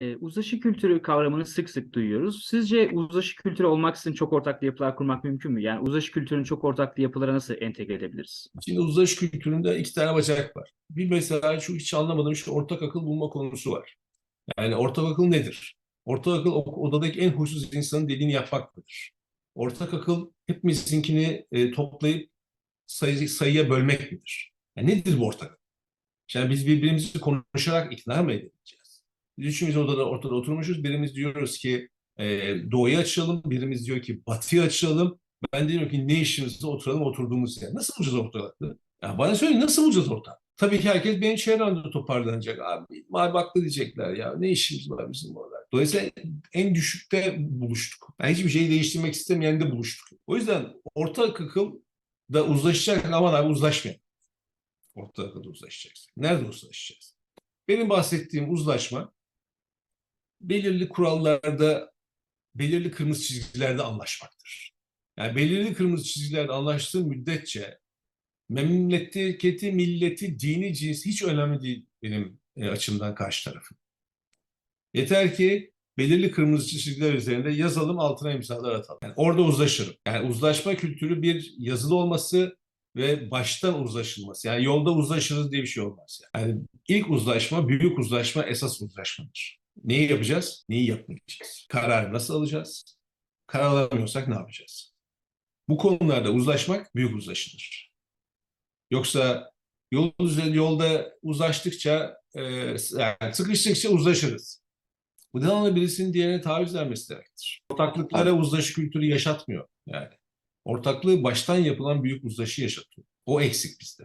Eee, uzlaşı kültürü kavramını sık sık duyuyoruz. Sizce uzlaşı kültürü olmaksızın çok ortaklı yapılar kurmak mümkün mü? Yani uzlaşı kültürünü çok ortaklı yapılara nasıl entegre edebiliriz? Şimdi uzlaşı kültüründe iki tane bacak var. Bir mesela şu hiç anlamadığım şu ortak akıl bulma konusu var. Yani ortak akıl nedir? Ortak akıl odadaki en huysuz insanın dediğini yapmak mıdır? Ortak akıl hepimizinkini e, toplayıp sayı, sayıya bölmek midir? Yani nedir bu ortak? Yani biz birbirimizi konuşarak ikna mı edeceğiz? Üçümüz odada ortada oturmuşuz. Birimiz diyoruz ki e, doğuya açalım. Birimiz diyor ki batıya açalım. Ben diyorum ki ne işimizde oturalım oturduğumuz yer. Nasıl bulacağız ortalıkta? Ya bana söyleyin nasıl bulacağız ortak? Tabii ki herkes benim çevremde toparlanacak. Abi haklı diyecekler ya. Ne işimiz var bizim orada? Dolayısıyla en düşükte buluştuk. Yani hiçbir şeyi değiştirmek istemeyen de buluştuk. O yüzden ortak akıl da uzlaşacak aman abi uzlaşmayalım. Ortak akılda uzlaşacağız. Nerede uzlaşacağız? Benim bahsettiğim uzlaşma belirli kurallarda, belirli kırmızı çizgilerde anlaşmaktır. Yani belirli kırmızı çizgilerde anlaştığı müddetçe memleketi, milleti, dini, cinsi hiç önemli değil benim e, açımdan karşı tarafın. Yeter ki belirli kırmızı çizgiler üzerinde yazalım, altına imzalar atalım. Yani orada uzlaşırım. Yani uzlaşma kültürü bir yazılı olması ve baştan uzlaşılması. Yani yolda uzlaşırız diye bir şey olmaz. Yani ilk uzlaşma, büyük uzlaşma esas uzlaşmadır. Neyi yapacağız? Neyi yapmayacağız? Kararı nasıl alacağız? Karar alamıyorsak ne yapacağız? Bu konularda uzlaşmak büyük uzlaşılır. Yoksa yol yolda uzlaştıkça, e, yani sıkıştıkça uzlaşırız. Bu devamlı birisinin diğerine taviz vermesi demektir. Ortaklıklara uzlaşı kültürü yaşatmıyor yani. Ortaklığı baştan yapılan büyük uzlaşı yaşatıyor. O eksik bizde.